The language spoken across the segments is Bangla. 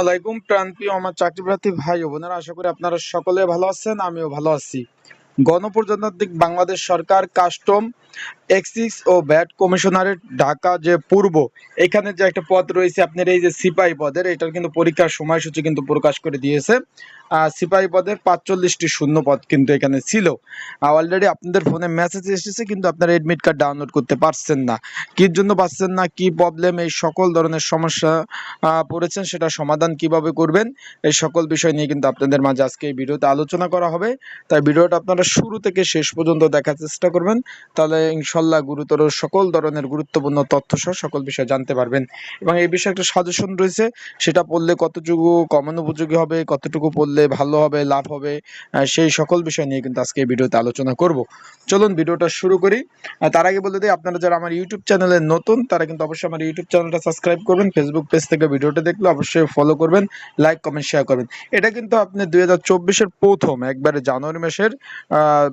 আলাইকুম আমার চাকরি প্রার্থী ভাই ও বোনেরা, আশা করি আপনারা সকলে ভালো আছেন, আমিও ভালো আছি। গণপ্রজাতান্ত্রিক বাংলাদেশ সরকার কাস্টম এক্সিস ও ব্যাট কমিশনারের ঢাকা যে পূর্ব এখানে যে একটা পদ রয়েছে আপনার এই যে সিপাহী পদের এটার কিন্তু পরীক্ষার সময়সূচি কিন্তু প্রকাশ করে দিয়েছে। আহ, সিপাহী পদের পাঁচচল্লিশটি শূন্য পদ কিন্তু এখানে ছিল। অলরেডি আপনাদের ফোনে মেসেজ এসেছে কিন্তু আপনারা এডমিট কার্ড ডাউনলোড করতে পারছেন না। কির জন্য পাচ্ছেন না কি প্রবলেম এই সকল ধরনের সমস্যা পড়েছেন সেটা সমাধান কীভাবে করবেন এই সকল বিষয় নিয়ে কিন্তু আপনাদের মাঝে আজকে এই ভিডিওতে আলোচনা করা হবে। তাই ভিডিওটা আপনারা শুরু থেকে শেষ পর্যন্ত দেখার চেষ্টা করবেন। তাহলে ইনশাল্লাহ গুরুতর সকল ধরনের গুরুত্বপূর্ণ তথ্য সহ সকল বিষয় জানতে পারবেন। এবং এই বিষয়ে একটা সাজেশন রয়েছে, সেটা পড়লে কতটুকু কমন উপযোগী হবে, কতটুকু পড়লে ভালো হবে, লাভ হবে সেই সকল বিষয় নিয়ে কিন্তু আজকে এই ভিডিওতে আলোচনা করব। চলুন ভিডিওটা শুরু করি। তার আগে বলে দিই, আপনারা যারা আমার ইউটিউব চ্যানেলে নতুন, তারা কিন্তু অবশ্যই আমার ইউটিউব চ্যানেলটা সাবস্ক্রাইব করবেন। ফেসবুক পেজ থেকে ভিডিওটা দেখলে অবশ্যই ফলো করবেন লাইক কমেন্ট শেয়ার করবেন। এটা কিন্তু আপনি দুই হাজার চব্বিশের প্রথম, একবারে জানুয়ারি মাসের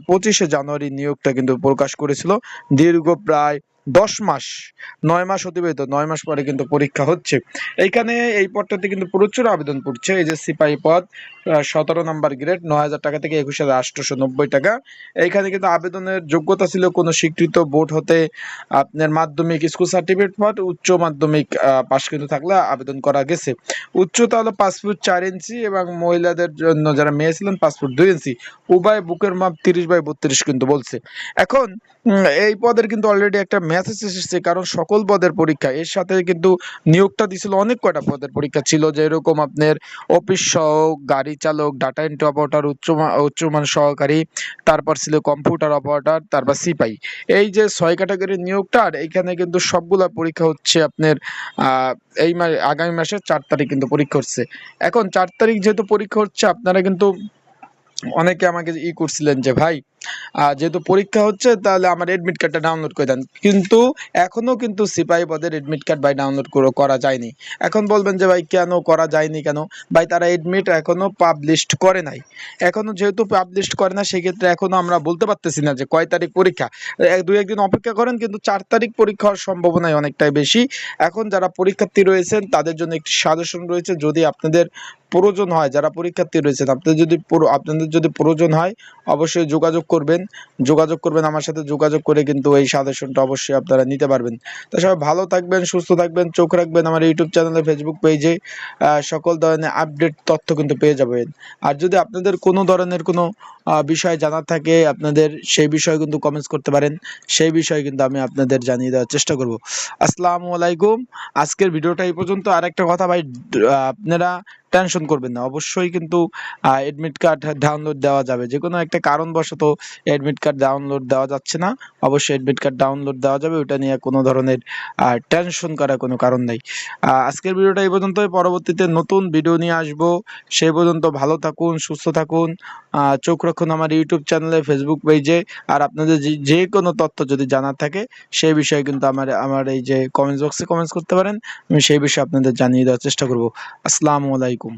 পঁচিশে জানুয়ারি নিয়োগটা কিন্তু প্রকাশ করেছিল। দীর্ঘ প্রায় দশ মাস, নয় মাস অতিবাহিত, নয় মাস পরে কিন্তু পরীক্ষা হচ্ছে। এইখানে এই পদটাতে কিন্তু প্রচুর আবেদন পড়ছে। এই যে সিপাহী পদ সতেরো নাম্বার গ্রেড, নয় হাজার টাকা থেকে একুশ হাজার আটশোশো নব্বই টাকা। এইখানে কিন্তু আবেদনের যোগ্যতা ছিল কোনো স্বীকৃত বোর্ড হতে আপনার মাধ্যমিক স্কুল সার্টিফিকেট পদ, উচ্চ মাধ্যমিক পাশ কিন্তু থাকলে আবেদন করা গেছে। উচ্চতা হলো ফুট চার ইঞ্চি এবং মহিলাদের জন্য যারা মেয়ে ছিলেন ফুট দুই ইঞ্চি। উভয় বুকের মাপ তিরিশ বাই বত্রিশ কিন্তু বলছে। এখন এই পদের কিন্তু অলরেডি একটা মেসেজ এসেছে কারণ সকল পদের পরীক্ষা, এর সাথে কিন্তু নিয়োগটা দিছিল অনেক কয়টা পদের পরীক্ষা ছিল যে এরকম আপনার অফিস সহক, গাড়ি চালক ডাটা এন্ট্রি অপারেটর উচ্চমান উচ্চমান সহকারী, তারপর ছিল কম্পিউটার অপারেটর তারপর সিপাই। এই যে ছয় ক্যাটাগরির নিয়োগটা, আর এইখানে কিন্তু সবগুলা পরীক্ষা হচ্ছে আপনার এই মাস আগামী মাসের চার তারিখ কিন্তু পরীক্ষা হচ্ছে। এখন চার তারিখ যেহেতু পরীক্ষা হচ্ছে, আপনারা কিন্তু অনেকে আমাকে ই করছিলেন যে, ভাই যেহেতু পরীক্ষা হচ্ছে, তাহলে আমার এডমিট কার্ডটা ডাউনলোড করে দেন। কিন্তু এখনও কিন্তু সিপাহী পদের এডমিট কার্ড ভাই ডাউনলোড করা যায়নি। এখন বলবেন যে ভাই, কেন করা যায়নি কেন? ভাই, তারা এডমিট এখনও পাবলিশড করে নাই। এখনও যেহেতু পাবলিশড করে না, সেক্ষেত্রে এখনও আমরা বলতে পারতেছি না যে কয় তারিখ পরীক্ষা। এক দুই, একদিন অপেক্ষা করেন, কিন্তু চার তারিখ পরীক্ষা হওয়ার সম্ভাবনাই অনেকটাই বেশি। এখন যারা পরীক্ষার্থী রয়েছেন, তাদের জন্য একটি সাজেশন রয়েছে, যদি আপনাদের প্রয়োজন হয়, যারা পরীক্ষার্থী রয়েছেন, আপনাদের যদি আপনাদের যদি প্রয়োজন হয়, অবশ্যই যোগাযোগ করবেন। যোগাযোগ করবেন আমার সাথে, যোগাযোগ করে কিন্তু এই সাজেশনটা অবশ্যই আপনারা নিতে পারবেন। তো সবাই ভালো থাকবেন, সুস্থ থাকবেন, চোখ রাখবেন আমার ইউটিউব চ্যানেলে ফেসবুক পেজে সকল ধরনের আপডেট তথ্য কিন্তু পেয়ে যাবেন। আর যদি আপনাদের কোনো ধরনের কোনো বিষয় জানার থাকে, আপনাদের সেই বিষয়ে কিন্তু কমেন্টস করতে পারেন, সেই বিষয়ে কিন্তু আমি আপনাদের জানিয়ে দেওয়ার চেষ্টা করব। আসসালামু আলাইকুম, আজকের ভিডিওটা এই পর্যন্ত। আর একটা কথা ভাই, আপনারা টেনশন করবেন না, অবশ্যই কিন্তু এডমিট কার্ড ডাউনলোড দেওয়া যাবে। যে কোনো একটা কারণবশত এডমিট কার্ড ডাউনলোড দেওয়া যাচ্ছে না, অবশ্যই এডমিট কার্ড ডাউনলোড দেওয়া যাবে ওটা নিয়ে কোনো ধরনের টেনশন করার কোনো কারণ নেই। আজকের ভিডিওটা এই পর্যন্তই। পরবর্তীতে নতুন ভিডিও নিয়ে আসব। সেই পর্যন্ত ভালো থাকুন, সুস্থ থাকুন চোখ রাখুন আমার ইউটিউব চ্যানেলে ফেসবুক পেজে আর আপনাদের যে যে কোনো তথ্য যদি জানার থাকে, সেই বিষয়ে কিন্তু আমার আমার এই যে কমেন্টস বক্সে কমেন্টস করতে পারেন, আমি সেই বিষয়ে আপনাদের জানিয়ে দেওয়ার চেষ্টা করব। আসসালামু আলাইকুম।